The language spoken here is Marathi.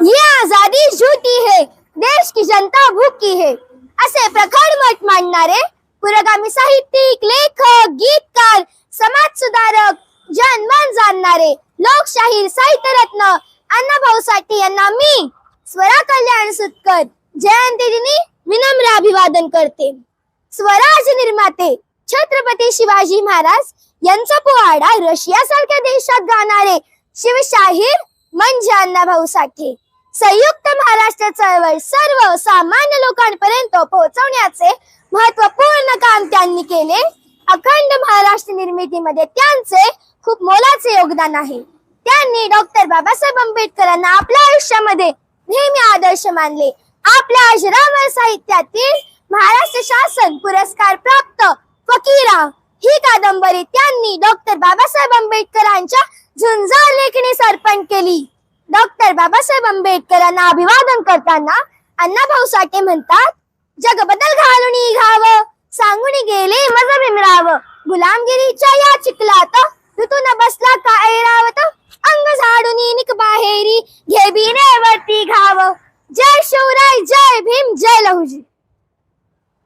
ये आजादी झूठी है देश की जनता भूकी है। असे प्रखर मत मांडणारे पुरोगामी साहित्यिक लेखक गीतकार समाज सुधारक जनमन जाणणारे लोकशाहीर साहित्यरत्न अण्णा अण्णाभाऊ साठे यांना मी स्वरा कल्याण सुतकर जयंती दिनी विनम्र अभिवादन करते. स्वराज निर्माते छत्रपती शिवाजी महाराज यांचा पोवाडा रशिया सारख्या देशात गाणारे शिवशाहीर म्हणजे अण्णाभाऊ साठे. संयुक्त महाराष्ट्र चळवळ सर्व सामान्य लोकांपर्यंत पोहोचवण्याचे महत्त्वपूर्ण काम त्यांनी केले. अखंड महाराष्ट्र निर्मितीमध्ये त्यांचे खूप मोलाचे योगदान आहे. त्यांनी डॉक्टर बाबासाहेब आंबेडकरांना आपल्या आयुष्यामध्ये नेहमी आदर्श मानले. आपल्या अजरामर साहित्यातील महाराष्ट्र शासन पुरस्कार प्राप्त फकीरा ही कादंबरी त्यांनी डॉक्टर बाबासाहेब आंबेडकरांच्या झुंजार लेखणीसाठी अर्पण केली. डॉक्टर बाबासाहेब आंबेडकरांना अभिवादन करताना अण्णाभाऊ साठे म्हणतात जग बदल घालून घाव सांगून गेले मज भीमराव गुलामगिरीच्या या चिखलात ऋतून बसला काय रावत? अंग झाडून निक बाहेरी घे रे वरती घाव. जय शिवराय जय भीम जय लहुजी.